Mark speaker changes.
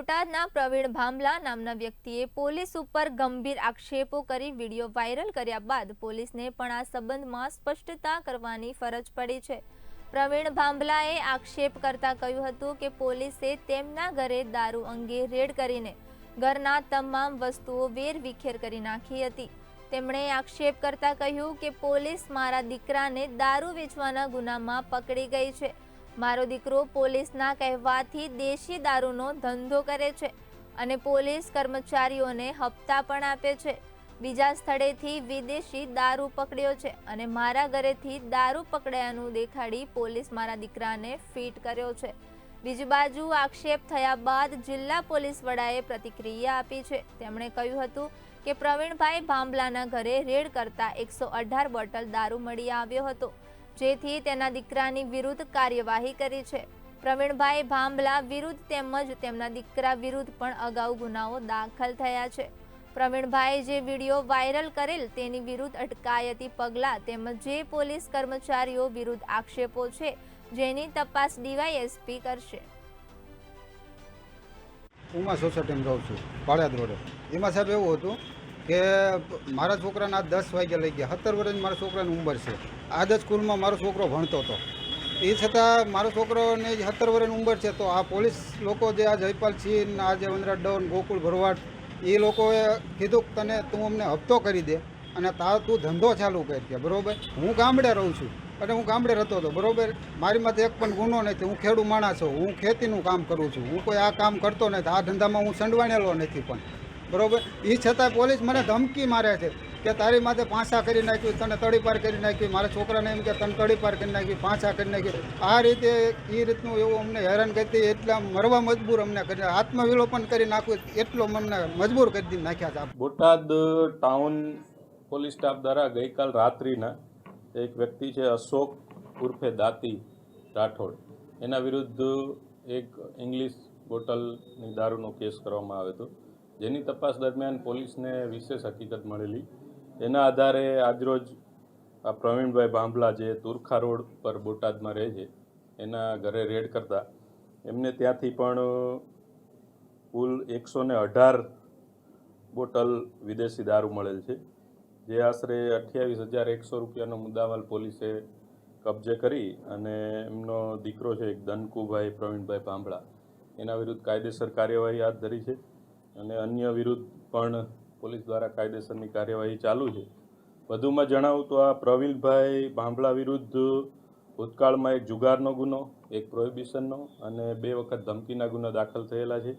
Speaker 1: બોટાદના પ્રવીણ ભાંભલા નામના વ્યક્તિએ પોલીસ ઉપર ગંભીર આક્ષેપો કરી વીડિયો વાયરલ કર્યા બાદ પોલીસને પણ આ સંબંધમાં સ્પષ્ટતા કરવાની ફરજ પડી છે. પ્રવીણ ભાંભલાએ આક્ષેપ કરતા કહ્યું હતું કે પોલીસે તેમના ઘરે દારૂ અંગે રેડ કરીને ઘરના તમામ વસ્તુઓ વેરવિખેર કરી નાખી હતી. તેમણે આક્ષેપ કરતા કહ્યું કે પોલીસ મારા દીકરાને દારૂ વેચવાના ગુનામાં પકડી ગઈ છે. મારો દીકરો પોલીસના કહેવાથી દેશી દારૂનો ધંધો કરે છે અને પોલીસ કર્મચારીઓને હપ્તા પણ આપે છે. બીજા સ્થળેથી વિદેશી દારૂ પકડ્યો છે અને મારા ઘરેથી દારૂ પકડાયાનું દેખાડી પોલીસ મારા દીકરાને ફીટ કર્યો છે. બીજી બાજુ આક્ષેપ થયા બાદ જિલ્લા પોલીસ વડાએ પ્રતિક્રિયા આપી છે. તેમણે કહ્યું હતું કે પ્રવીણભાઈ ભાંભલાના ઘરે રેડ કરતા એકસો અઢાર બોટલ દારૂ મળી આવ્યો હતો. જેથી તેના દીકરાની વિરુદ્ધ કાર્યવાહી કરી છે. પ્રવીણભાઈ ભાંભલા વિરુદ્ધ તેમજ તેમના દીકરા વિરુદ્ધ પણ અગાઉ ગુનાઓ દાખલ થયા છે. પ્રવીણભાઈ જે વીડિયો વાયરલ કરેલ તેની વિરુદ્ધ અટકાયતી પગલાં તેમજ જે પોલીસ કર્મચારીઓ વિરુદ્ધ આક્ષેપો છે જેની તપાસ ડીવાયએસપી કરશે.
Speaker 2: ઉમા સોસાયટીમાં રહું છું, પાળિયાદ રોડે. એમાં સાહેબ એવું હતું કે મારા છોકરાને આજ દસ વાગે લઈ ગયા. સત્તર વર્ષની મારા છોકરાની ઉંમર છે. આ જ સ્કૂલમાં મારો છોકરો ભણતો હતો. એ છતાં મારો છોકરોને સત્તર વર્ષની ઉંમર છે, તો આ પોલીસ લોકો જે આ જયપાલ સિંહ, આ જે વનરાજ ડોન ગોકુળ ભરવાડ, એ લોકોએ કીધું તને તું અમને હપ્તો કરી દે અને તાર તું ધંધો ચાલુ કરી દે બરોબર? હું ગામડે રહું છું અને હું ગામડે રહેતો હતો, બરોબર? મારી માથે એક પણ ગુનો નથી. હું ખેડૂ માણસ છું. હું ખેતીનું કામ કરું છું. હું કોઈ આ કામ કરતો નથી. આ ધંધામાં હું સંડવાણેલો નથી પણ. બરોબર? એ છતાંય પોલીસ મને ધમકી મારે છે કે તારી માથે પાછા કરી નાખ્યું, તને તડીપાર કરી નાખ્યું, મારા છોકરાને એમ કે તને તડીપાર કરી નાખ્યું પાછા કરી નાખ્યું. આ રીતે એ રીતનું એવું અમને હેરાન કરતી એટલા મરવા મજબૂર અમને કરી, આત્મવિલોપન કરી નાખ્યું, એટલો મને મજબૂર કરી દીધી, નાખ્યા હતા
Speaker 3: બોટાદ ટાઉન પોલીસ સ્ટાફ દ્વારા ગઈકાલ રાત્રિના એક વ્યક્તિ છે અશોક ઉર્ફે દાતી રાઠોડ. એના વિરુદ્ધ એક ઇંગ્લિશ બોટલની દારૂનો કેસ કરવામાં આવ્યો હતો. જેની તપાસ દરમિયાન પોલીસને વિશેષ હકીકત મળેલી. એના આધારે આજરોજ આ પ્રવીણભાઈ ભાંભલા જે તુરખા રોડ પર બોટાદમાં રહે છે, એના ઘરે રેડ કરતા, એમને ત્યાંથી પણ કુલ એકસો ને અઢાર બોટલ વિદેશી દારૂ મળેલ છે, જે આશરે અઠ્યાવીસ હજાર એકસો રૂપિયાનો મુદ્દામાલ પોલીસે કબજે કરી અને એમનો દીકરો છે એક દનકુભાઈ પ્રવીણભાઈ ભાંભળા એના વિરુદ્ધ કાયદેસર કાર્યવાહી હાથ ધરી છે. અને અન્ય વિરુદ્ધ પણ પોલીસ દ્વારા કાયદેસરની કાર્યવાહી ચાલુ છે. વધુમાં જણાવું તો આ પ્રવીણભાઈ ભાંભળા વિરુદ્ધ ભૂતકાળમાં એક જુગારનો ગુનો, એક પ્રોહિબિશનનો અને બે વખત ધમકીના ગુનો દાખલ થયેલા છે.